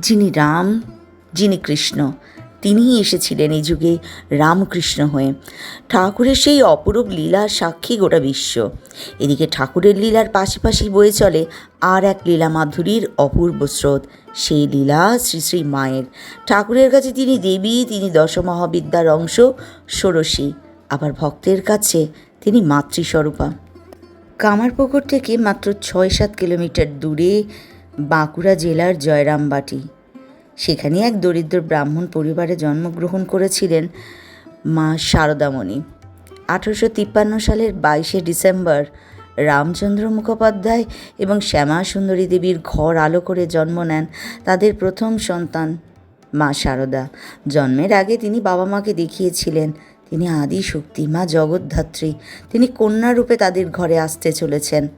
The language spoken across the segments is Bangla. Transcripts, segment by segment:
যিনি রাম, যিনি কৃষ্ণ, তিনিই এসেছিলেন এই যুগে রামকৃষ্ণ হয়ে। ঠাকুরের সেই অপরূপ লীলার সাক্ষী গোটা বিশ্ব। এদিকে ঠাকুরের লীলার পাশাপাশি বয়ে চলে আর এক লীলা মাধুরীর অপূর্ব স্রোত, সেই লীলা শ্রী শ্রী মায়ের। ঠাকুরের কাছে তিনি দেবী, তিনি দশমহাবিদ্যার অংশ, ষোড়শী। আবার ভক্তের কাছে তিনি মাতৃস্বরূপা। কামারপুকুর থেকে মাত্র ছয় সাত কিলোমিটার দূরে বাঁকুড়া জেলার জয়রামবাটি। সেখানে এক দরিদ্র ব্রাহ্মণ পরিবারে জন্মগ্রহণ করেছিলেন মা শারদামণি আঠেরোশো তিপ্পান্ন সালের বাইশে ডিসেম্বর রামচন্দ্র মুখোপাধ্যায় এবং শ্যামা সুন্দরী দেবীর ঘর আলো করে জন্ম নেন তাদের প্রথম সন্তান মা শারদা জন্মের আগে তিনি বাবা মাকে দেখিয়েছিলেন। তিনি আদি শক্তি মা জগদ্ধাত্রী। তিনি কন্যা রূপে তাদের ঘরে আসতে চলেছেন।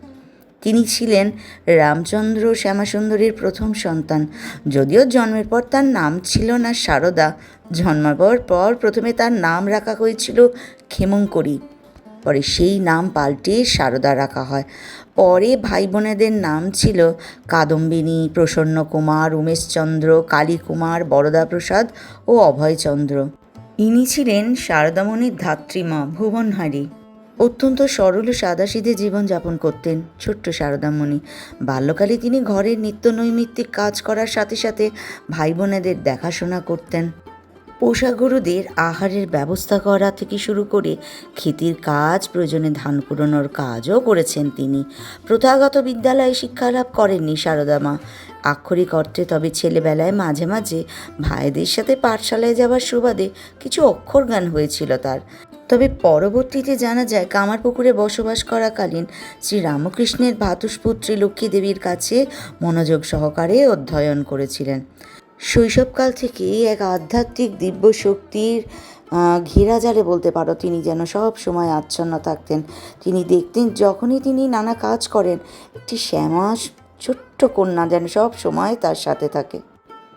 তিনি ছিলেন রামচন্দ্র শ্যামাসুন্দরীর প্রথম সন্তান। যদিও জন্মের পর তার নাম ছিল না সারদা জন্মাবার পর প্রথমে তার নাম রাখা হয়েছিল ক্ষেমঙ্করী পরে সেই নাম পাল্টে সারদা রাখা হয়। পরে ভাই বোনেদের নাম ছিল কাদম্বিনী প্রসন্ন কুমার উমেশচন্দ্র, কালীকুমার, বরদাপ্রসাদ ও অভয়চন্দ্র। ইনি ছিলেন শারদামণির ধাত্রীমা ভুবনহারী। অত্যন্ত সরল ও সাদাসিধে জীবনযাপন করতেন ছোট্ট শারদামণি বাল্যকালে তিনি ঘরের নিত্য নৈমিত্তিক কাজ করার সাথে সাথে ভাই বোনেদের দেখাশোনা করতেন। পোষা গরুদের আহারের ব্যবস্থা করা থেকে শুরু করে ক্ষেতির কাজ, প্রয়োজনে ধান কুড়োনোর কাজও করেছেন তিনি। প্রথাগত বিদ্যালয়ে শিক্ষালাভ করেননি সারদা মা আক্ষরিক অর্থে তবে ছেলেবেলায় মাঝে মাঝে ভাইদের সাথে পাঠশালায় যাওয়ার সুবাদে কিছু অক্ষর জ্ঞান হয়েছিল তার। তবে পরবর্তীতে জানা যায়, কামারপুকুরে বসবাস করাকালীন শ্রী রামকৃষ্ণের ভাতুষপুত্রী লক্ষ্মী দেবীর কাছে মনোযোগ সহকারে অধ্যয়ন করেছিলেন। শৈশবকাল থেকে এক আধ্যাত্মিক দিব্য শক্তির ঘেরাজালে বলতে পারো তিনি যেন সব সময় আচ্ছন্ন থাকতেন। তিনি দেখতেন যখনই তিনি নানা কাজ করেন, একটি শ্যামা ছোট্ট কন্যা যেন সব সময় তার সাথে থাকে।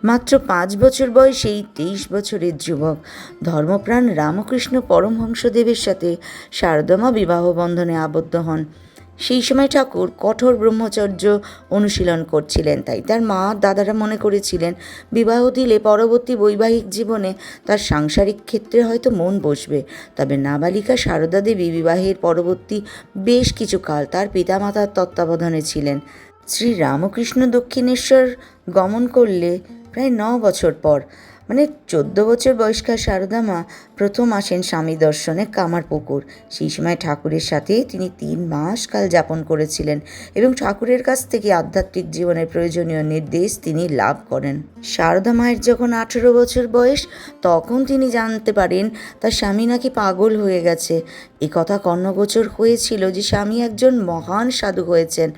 মাত্র পাঁচ বছর বয়সেই তেইশ বছরের যুবক। ধর্মপ্রাণ রামকৃষ্ণ পরমহংসদেবের সাথে শারদমা বিবাহ বন্ধনে আবদ্ধ হন। সেই সময় ঠাকুর কঠোর ব্রহ্মচর্য অনুশীলন করছিলেন, তাই তার মা দাদারা মনে করেছিলেন, বিবাহ দিলে পরবর্তী বৈবাহিক জীবনে তার সাংসারিক ক্ষেত্রে হয়তো মন বসবে। তবে নাবালিকা সারদা দেবী বিবাহের পরবর্তী বেশ কিছু কাল তার পিতামাতার তত্ত্বাবধানে ছিলেন। শ্রী রামকৃষ্ণ দক্ষিণেশ্বর গমন করলে প্রায় ন বছর পর। মানে চোদ্দ বছর বয়স্কা সারদা মা প্রথম আসেন স্বামী দর্শনে কামারপুকুর সেই সময় ঠাকুরের সাথে তিনি তিন মাস কাল যাপন করেছিলেন এবং ঠাকুরের কাছ থেকে আধ্যাত্মিক জীবনের প্রয়োজনীয় নির্দেশ তিনি লাভ করেন। সারদা মায়ের যখন আঠেরো বছর বয়স, তখন তিনি জানতে পারেন, তার স্বামী নাকি পাগল হয়ে গেছে। এ কথা কর্ণগোচর হয়েছিল যে স্বামী একজন মহান সাধু হয়েছেন।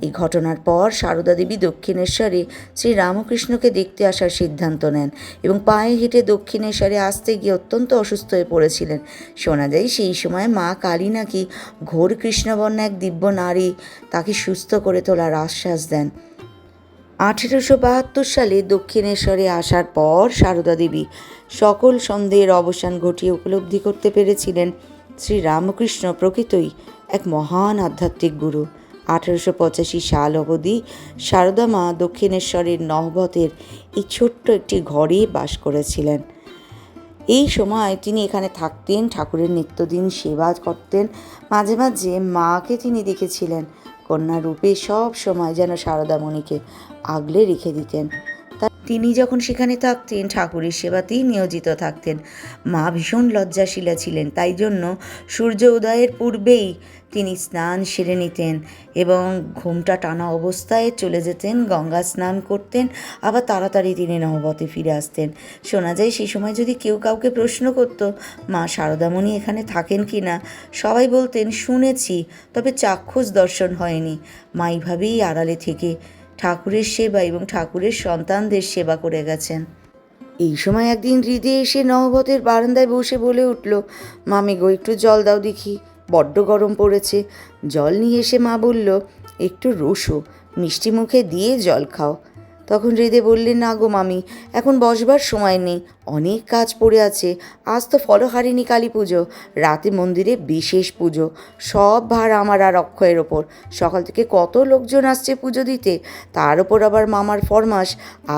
এই ঘটনার পর সারদা দেবী দক্ষিণেশ্বরে শ্রী রামকৃষ্ণকে দেখতে আসার সিদ্ধান্ত নেন এবং পায়ে হেঁটে দক্ষিণেশ্বরে আসতে গিয়ে অত্যন্ত অসুস্থ হয়ে পড়েছিলেন। শোনা যায় সেই সময় মা কালী নাকি ঘোর কৃষ্ণবর্ণা এক দিব্য নারী, তাকে সুস্থ করে তোলার আশ্বাস দেন। আঠেরোশো বাহাত্তর সালে দক্ষিণেশ্বরে আসার পর সারদা দেবী সকল সন্দেহের অবসান ঘটিয়ে উপলব্ধি করতে পেরেছিলেন শ্রী রামকৃষ্ণ প্রকৃতই এক মহান আধ্যাত্মিক গুরু। আঠেরোশো পঁচাশি সাল অবধি সারদা মা দক্ষিণেশ্বরের নহবতের এই ছোট্ট একটি ঘরে বাস করেছিলেন। এই সময় তিনি এখানে থাকতেন, ঠাকুরের নিত্যদিন সেবা করতেন। মাঝে মাঝে মাকে তিনি দেখেছিলেন। কন্যা রূপে সব সময় যেন সারদামণিকে আগলে রেখে দিতেন। তিনি যখন সেখানে থাকতেন, ঠাকুরের সেবাতেই নিয়োজিত থাকতেন। মা ভীষণ লজ্জাশীলা ছিলেন, তাই জন্য সূর্য উদয়ের পূর্বেই তিনি স্নান সেরে নিতেন এবং ঘুমটা টানা অবস্থায় চলে যেতেন, গঙ্গা স্নান করতেন, আবার তাড়াতাড়ি তিনি নহবতে ফিরে আসতেন। শোনা যায় সেই সময় যদি কেউ কাউকে প্রশ্ন করত, মা শারদামণি এখানে থাকেন কি না? সবাই বলতেন, শুনেছি, তবে চাক্ষুষ দর্শন হয়নি। মা এইভাবেই আড়ালে থেকে ঠাকুরের সেবা এবং ঠাকুরের সন্তানদের সেবা করে গেছেন। এই সময় একদিন হৃদে এসে নহবতের বারান্দায় বসে বলে উঠল, মামি গো, একটু জল দাও দেখি, বড্ড গরম পড়েছে। জল নিয়ে এসে মা বলল, একটু রসো, মিষ্টি মুখে দিয়ে জল খাও। তখন হৃদে বললেন না গো মামি, এখন বসবার সময় নেই। অনেক কাজ পড়ে আছে। আজ তো ফলহারিণী কালী পুজো, রাতে মন্দিরে বিশেষ পুজো। সব ভার আমার আর অক্ষয়ের ওপর। সকাল থেকে কত লোকজন আসছে পুজো দিতে? তার ওপর আবার মামার ফরমাস।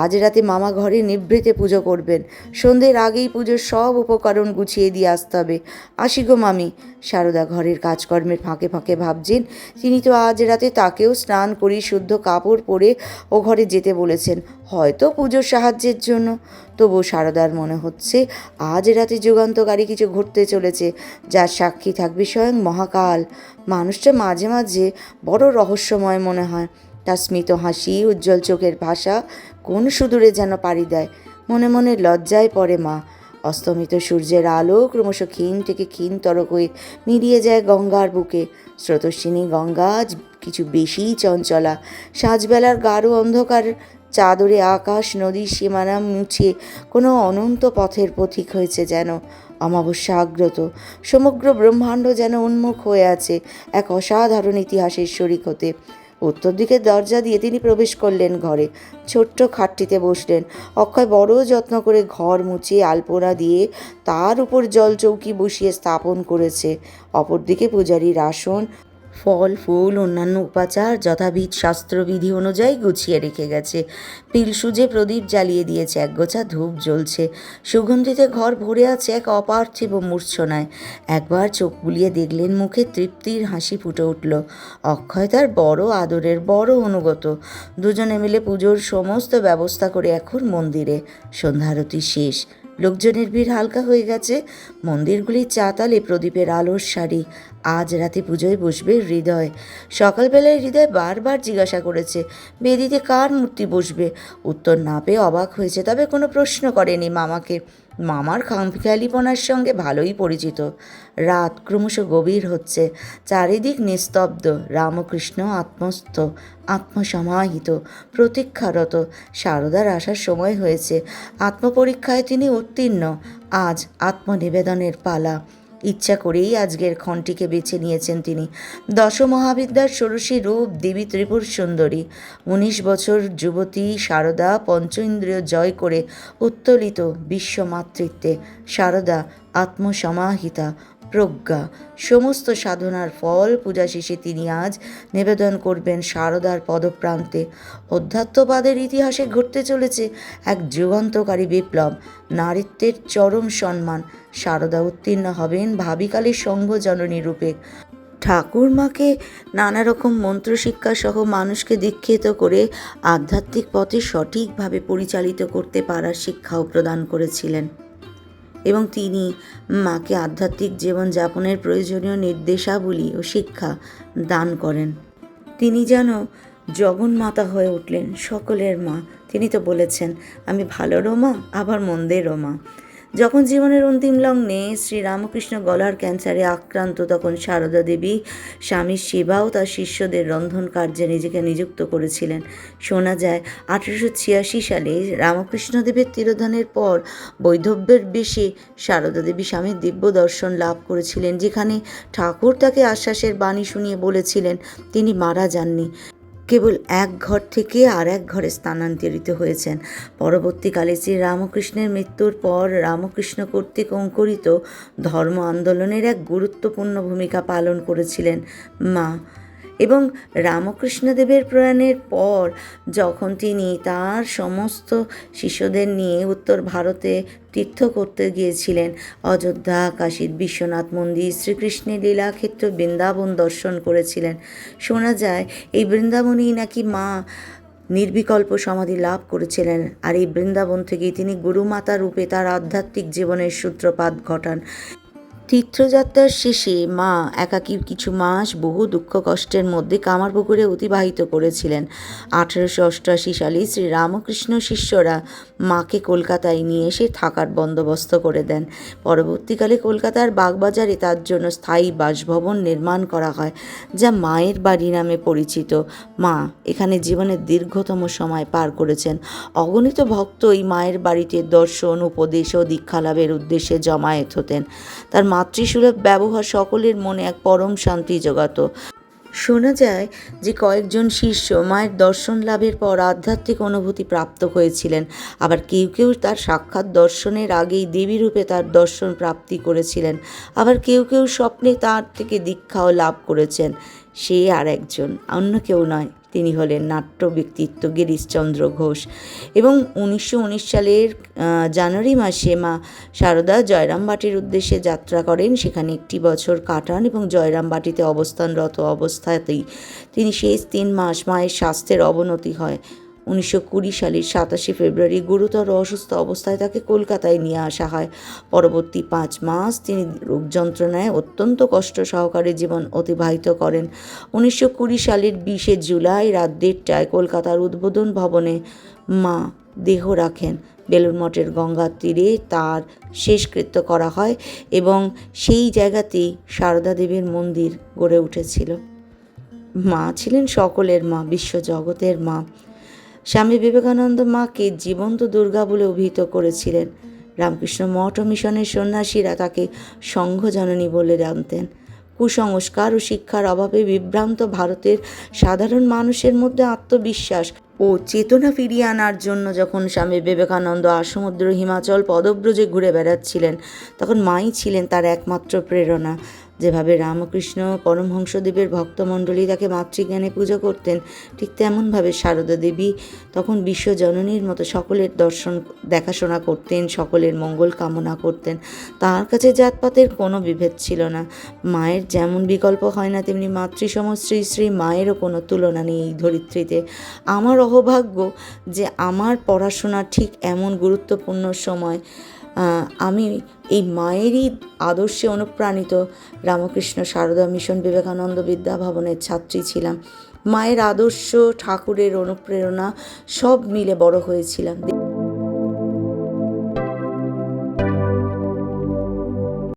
আজ রাতে মামা ঘরে নিভৃতে পুজো করবেন। সন্ধ্যের আগেই পুজোর সব উপকরণ গুছিয়ে দিয়ে আসতে হবে। আসি গো মামি। সারদা ঘরের কাজকর্মের ফাঁকে ফাঁকে ভাবছেন। তিনি তো আজ রাতে তাকেও স্নান করি শুদ্ধ কাপড় পরে ও ঘরে যেতে বলেছেন। হয়তো পুজোর সাহায্যের জন্য। তবু সারদার মনে হচ্ছে, আজ রাতে যুগান্তকারী কিছু ঘটতে চলেছে, যার সাক্ষী থাকবে স্বয়ং মহাকাল। মানুষটা মাঝে মাঝে বড় রহস্যময় মনে হয়। তার স্মিত হাসি, উজ্জ্বল চোখের ভাষা কোন সুদূরে যেন পাড়ি দেয়। মনে মনে লজ্জায় পড়ে মা। অস্তমিত সূর্যের আলো ক্রমশ ক্ষীণ থেকে ক্ষীণতর হয়ে মিলিয়ে যায় গঙ্গার বুকে। স্রোতস্বিনী গঙ্গা কিছু বেশিই চঞ্চলা। সাঁঝবেলার গাঢ় অন্ধকার চাদরে আকাশ নদীর সীমানা মুছে কোনো অনন্ত পথের পথিক হয়েছে যেন। অমাবস্যা আগ্রত সমগ্র ব্রহ্মাণ্ড যেন উন্মুখ হয়ে আছে এক অসাধারণ ইতিহাসের শরিক হতে। উত্তর দিকের দরজা দিয়ে তিনি প্রবেশ করলেন ঘরে। ছোট্ট খাটটিতে বসলেন। অক্ষয় বড় যত্ন করে ঘর মুছে আলপনা দিয়ে তার উপর জল চৌকি বসিয়ে স্থাপন করেছে। অপরদিকে পূজারীর আসন ফল, ফুল, অন্যান্য উপাচার, যথাবিধ শাস্ত্রবিধি অনুযায়ী গুছিয়ে রেখে গেছে। পিল সুজে প্রদীপ জ্বালিয়ে দিয়েছে একগোছা ধূপ জ্বলছে। সুগন্ধিতে ঘর ভরে আছে এক অপার্থিব মূর্ছনায়। একবার চোখ বুলিয়ে দেখলেন মুখে তৃপ্তির হাসি ফুটে উঠল। অক্ষয় তার বড় আদরের বড় অনুগত। দুজনে মিলে পুজোর সমস্ত ব্যবস্থা করে এখন মন্দিরে। সন্ধ্যারতি শেষ। লোকজনের ভিড় হালকা হয়ে গেছে। মন্দিরগুলির চাতালে প্রদীপের আলোর শাড়ি আজ রাতে পুজোয় বসবে হৃদয়। সকালবেলায় হৃদয় বারবার জিজ্ঞাসা করেছে, বেদিতে কার মূর্তি বসবে? উত্তর না পেয়ে অবাক হয়েছে, তবে কোনো প্রশ্ন করেনি মামাকে। মামার খামখেয়ালিপনার সঙ্গে ভালোই পরিচিত। রাত ক্রমশ গভীর হচ্ছে। চারিদিক নিস্তব্ধ। রামকৃষ্ণ আত্মস্থ, আত্মসমাহিত, প্রতীক্ষারত। সারদার আসার সময় হয়েছে। আত্মপরীক্ষায় তিনি উত্তীর্ণ। আজ আত্মনিবেদনের পালা। ইচ্ছা করেই আজকের ক্ষণটিকে বেছে নিয়েছেন তিনি। দশমহাবিদ্যার ষোড়শী রূপ দেবী ত্রিপুর সুন্দরী। উনিশ বছর যুবতী শারদা পঞ্চ ইন্দ্রিয় জয় করে উত্তোলিত বিশ্বমাতৃত্বে শারদা আত্মসমাহিতা। প্রজ্ঞা। সমস্ত সাধনার ফল পূজা শেষে তিনি আজ নিবেদন করবেন শারদার পদপ্রান্তে। অধ্যাত্মবাদের ইতিহাসে ঘটতে চলেছে এক যুগান্তকারী বিপ্লব। নারীত্বের চরম সম্মান। শারদা উত্তীর্ণ হবেন ভাবিকালের সঙ্গ জননী রূপে। ঠাকুরমাকে নানা রকম মন্ত্রশিক্ষা সহ মানুষকে দীক্ষিত করে আধ্যাত্মিক পথে সঠিকভাবে পরিচালিত করতে পারার শিক্ষাও প্রদান করেছিলেন। এবং তিনি মাকে আধ্যাত্মিক জীবনযাপনের প্রয়োজনীয় নির্দেশাবলী ও শিক্ষা দান করেন। তিনি যেন জগন্মাতা হয়ে উঠলেন, সকলের মা। তিনি তো বলেছেন, আমি ভালোরও মা আবার মন্দেরও মা যখন জীবনের অন্তিম লগ্নে শ্রীরামকৃষ্ণ গলার ক্যান্সারে আক্রান্ত তখন সারদা দেবী স্বামী শিবাও তার শিষ্যদের রন্ধন কার্যে নিজেকে নিযুক্ত করেছিলেন। শোনা যায়, আঠেরোশো ছিয়াশি সালে রামকৃষ্ণদেবের তিরোধানের পর বৈধব্যের বেশে সারদা দেবী স্বামীর দিব্য দর্শন লাভ করেছিলেন, যেখানে ঠাকুর তাকে আশ্বাসের বাণী শুনিয়ে বলেছিলেন, তিনি মারা যাননি। কেবল এক ঘর থেকে আর এক ঘরে স্থানান্তরিত হয়েছেন। পরবর্তীকালে শ্রী রামকৃষ্ণের মৃত্যুর পর রামকৃষ্ণ কর্তৃক অঙ্কুরিত ধর্ম আন্দোলনের এক গুরুত্বপূর্ণ ভূমিকা পালন করেছিলেন মা এবং রামকৃষ্ণদেবের প্রয়াণের পর যখন তিনি তার সমস্ত শিষ্যদের নিয়ে উত্তর ভারতে তীর্থ করতে গিয়েছিলেন, অযোধ্যা, কাশীর বিশ্বনাথ মন্দির, শ্রীকৃষ্ণের লীলাক্ষেত্র, বৃন্দাবন দর্শন করেছিলেন। শোনা যায়, এই বৃন্দাবনেই নাকি মা নির্বিকল্প সমাধি লাভ করেছিলেন আর এই বৃন্দাবন থেকেই তিনি গুরুমাতা রূপে তার আধ্যাত্মিক জীবনের সূত্রপাত ঘটান। তীর্থযাত্রার শেষে মা একাকী কিছু মাস বহু দুঃখ কষ্টের মধ্যে কামারপুকুরে অতিবাহিত করেছিলেন। আঠেরোশো অষ্টআশি সালে শ্রী রামকৃষ্ণ শিষ্যরা মাকে কলকাতায় নিয়ে এসে থাকার বন্দোবস্ত করে দেন। পরবর্তীকালে কলকাতার বাগবাজারে তার জন্য স্থায়ী বাসভবন নির্মাণ করা হয়, যা মায়ের বাড়ি নামে পরিচিত। মা এখানে জীবনের দীর্ঘতম সময় পার করেছেন। অগণিত ভক্ত এই মায়ের বাড়িতে দর্শন, উপদেশ ও দীক্ষালাভের উদ্দেশ্যে জমায়েত হতেন। তার মাতৃসুলভ ব্যবহার সকলের মনে এক পরম শান্তি জোগাত। শোনা যায় যে কয়েকজন শিষ্য মায়ের দর্শন লাভের পর আধ্যাত্মিক অনুভূতি প্রাপ্ত হয়েছিলেন। আবার কেউ কেউ তার সাক্ষাৎ দর্শনের আগেই দেবী রূপে তার দর্শন প্রাপ্তি করেছিলেন। আবার কেউ কেউ স্বপ্নে তার থেকে দীক্ষাও লাভ করেছেন। সে আর একজন, অন্য কেউ নয়। তিনি হলেন নাট্য ব্যক্তিত্ব গিরিশচন্দ্র ঘোষ। এবং উনিশশো উনিশ সালের জানুয়ারি মাসে মা সারদা জয়রামবাটির উদ্দেশ্যে যাত্রা করেন। সেখানে একটি বছর কাটান এবং জয়রাম বাটিতে অবস্থানরত অবস্থাতেই তিনি শেষ তিন মাস মায়ের স্বাস্থ্যের অবনতি হয়। উনিশশো কুড়ি সালের সাতাশে ফেব্রুয়ারি গুরুতর অসুস্থ অবস্থায় তাকে কলকাতায় নিয়ে আসা হয়। পরবর্তী পাঁচ মাস তিনি রোগ যন্ত্রণায় অত্যন্ত কষ্ট সহকারে জীবন অতিবাহিত করেন। উনিশশো কুড়ি সালের বিশে জুলাই রাত দেড়টায় কলকাতার উদ্বোধন ভবনে মা দেহ রাখেন। বেলুর মঠের গঙ্গার তীরে তার শেষকৃত্য করা হয় এবং সেই জায়গাতেই সারদা দেবীর মন্দির গড়ে উঠেছিল। মা ছিলেন সকলের মা বিশ্বজগতের মা। স্বামী বিবেকানন্দ মাকে জীবন্ত দুর্গা বলে অভিহিত করেছিলেন। রামকৃষ্ণ মঠ ও মিশনের সন্ন্যাসীরা তাকে সংঘজননী বলে জানতেন। কুসংস্কার ও শিক্ষার অভাবে বিভ্রান্ত ভারতের সাধারণ মানুষের মধ্যে আত্মবিশ্বাস ও চেতনা ফিরিয়ে আনার জন্য যখন স্বামী বিবেকানন্দ আর সমুদ্র হিমাচল পদব্রজে ঘুরে বেড়াচ্ছিলেন, তখন মাই ছিলেন তার একমাত্র প্রেরণা। যেভাবে রামকৃষ্ণ পরমহংসদেবের ভক্তমণ্ডলী তাকে মাতৃজ্ঞানে পুজো করতেন, ঠিক তেমনভাবে সারদা দেবী তখন বিশ্বজননীর মতো সকলের দর্শন, দেখাশোনা করতেন, সকলের মঙ্গল কামনা করতেন। তার কাছে জাতপাতের কোনো বিভেদ ছিল না। মায়ের যেমন বিকল্প হয় না, তেমনি মাতৃসম শ্রী শ্রী মায়েরও কোনো তুলনা নেই এই ধরিত্রীতে। আমার অহভাগ্য যে আমার পড়াশোনা ঠিক এমন গুরুত্বপূর্ণ সময় আমি এই মায়েরই আদর্শে অনুপ্রাণিত। রামকৃষ্ণ সারদা মিশন বিবেকানন্দ বিদ্যা ভবনের ছাত্রী ছিলাম। মায়ের আদর্শ, ঠাকুরের অনুপ্রেরণা সব মিলে বড় হয়েছিলাম।